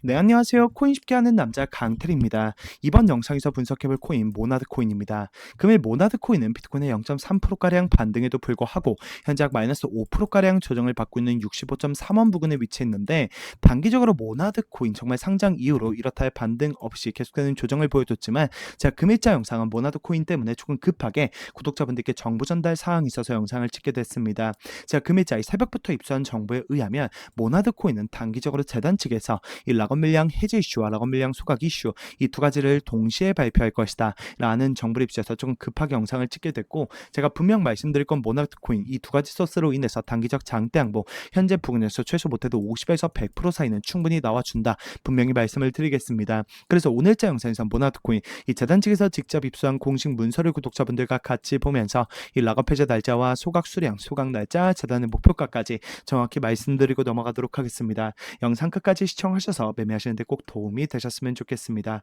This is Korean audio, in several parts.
네, 안녕하세요. 코인 쉽게 하는 남자 강태리입니다. 이번 영상에서 분석해볼 코인 모나드 코인입니다. 금일 모나드 코인은 비트코인의 0.3%가량 반등에도 불구하고 현재 약 마이너스 5%가량 조정을 받고 있는 65.3원 부근에 위치했는데 단기적으로 모나드 코인 정말 상장 이후로 이렇다 할 반등 없이 계속되는 조정을 보여줬지만 제가 금일자 영상은 모나드 코인 때문에 조금 급하게 구독자분들께 정보 전달 사항이 있어서 영상을 찍게 됐습니다. 제가 금일자 이 새벽부터 입수한 정보에 의하면 모나드 코인은 단기적으로 재단 측에서 이 락업 물량 해제 이슈와 락업 물량 소각 이슈 이 두 가지를 동시에 발표할 것이다 라는 정보를 입수해서 조금 급하게 영상을 찍게 됐고 제가 분명 말씀드릴 건 모나드 코인 이 두 가지 소스로 인해서 단기적 장대 양보 현재 부근에서 최소 못해도 50에서 100% 사이는 충분히 나와준다 분명히 말씀을 드리겠습니다. 그래서 오늘자 영상에서 모나드 코인 이 재단 측에서 직접 입수한 공식 문서를 구독자분들과 같이 보면서 이 락업 해제 날짜와 소각 수량, 소각 날짜, 재단의 목표가까지 정확히 말씀드리고 넘어가도록 하겠습니다. 영상 끝까지 시청하셔서 매매하시는데 꼭 도움이 되셨으면 좋겠습니다.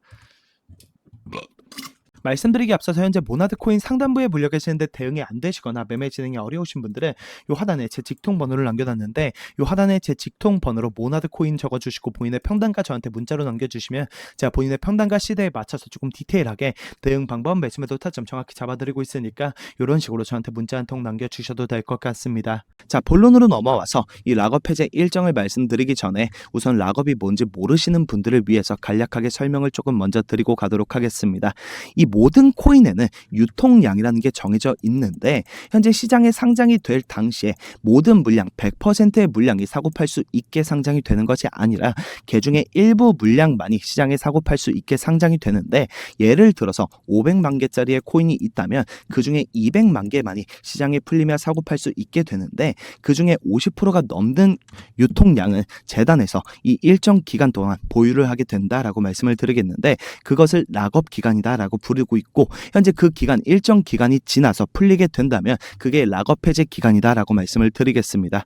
말씀드리기 앞서서 현재 모나드 코인 상단부에 물려 계시는 데 대응이 안 되시거나 매매 진행이 어려우신 분들은 요 하단에 제 직통 번호를 남겨놨는데 요 하단에 제 직통 번호로 모나드 코인 적어주시고 본인의 평단가 저한테 문자로 남겨주시면 제가 본인의 평단가 시대에 맞춰서 조금 디테일하게 대응 방법, 매수 매도 타점 정확히 잡아드리고 있으니까 이런 식으로 저한테 문자 한 통 남겨주셔도 될 것 같습니다. 자 본론으로 넘어와서 이 락업 해제 일정을 말씀드리기 전에 우선 락업이 뭔지 모르시는 분들을 위해서 간략하게 설명을 조금 먼저 드리고 가도록 하겠습니다. 이 모든 코인에는 유통량이라는 게 정해져 있는데 현재 시장에 상장이 될 당시에 모든 물량 100%의 물량이 사고 팔 수 있게 상장이 되는 것이 아니라 개중에 일부 물량만이 시장에 사고 팔 수 있게 상장이 되는데 예를 들어서 500만 개짜리의 코인이 있다면 그 중에 200만 개만이 시장에 풀리며 사고 팔 수 있게 되는데 그 중에 50%가 넘는 유통량은 재단에서 이 일정 기간 동안 보유를 하게 된다라고 말씀을 드리겠는데 그것을 락업 기간이다라고 부르고 있고 현재 그 기간 일정 기간이 지나서 풀리게 된다면 그게 락업 해제 기간이다라고 말씀을 드리겠습니다.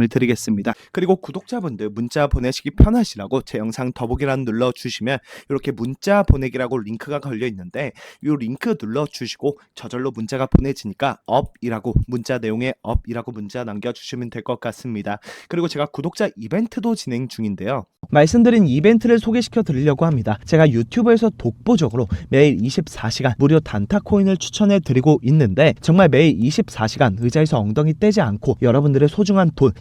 말씀을 드리겠습니다. 그리고 구독자분들 문자 보내시기 편하시라고 제 영상 더보기란 눌러 주시면 이렇게 문자 보내기라고 링크가 걸려 있는데 이 링크 눌러 주시고 저절로 문자가 보내지니까 업이라고 문자 내용에 업이라고 문자 남겨 주시면 될 것 같습니다. 그리고 제가 구독자 이벤트도 진행 중인데요. 말씀드린 이벤트를 소개시켜 드리려고 합니다. 제가 유튜브에서 독보적으로 매일 24시간 무료 단타 코인을 추천해 드리고 있는데 정말 매일 24시간 의자에서 엉덩이 떼지 않고 여러분들의 소중한 돈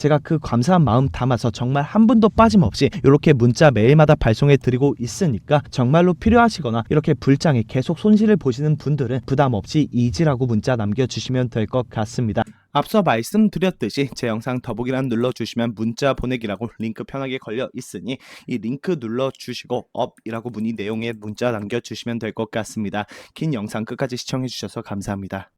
제가 그 감사한 마음 담아서 정말 한 분도 빠짐없이 이렇게 문자 매일마다 발송해 드리고 있으니까 정말로 필요하시거나 이렇게 불장에 계속 손실을 보시는 분들은 부담 없이 이지라고 문자 남겨주시면 될 것 같습니다. 앞서 말씀드렸듯이 제 영상 더보기란 눌러주시면 문자 보내기라고 링크 편하게 걸려 있으니 이 링크 눌러주시고 업이라고 문의 내용에 문자 남겨주시면 될 것 같습니다. 긴 영상 끝까지 시청해주셔서 감사합니다.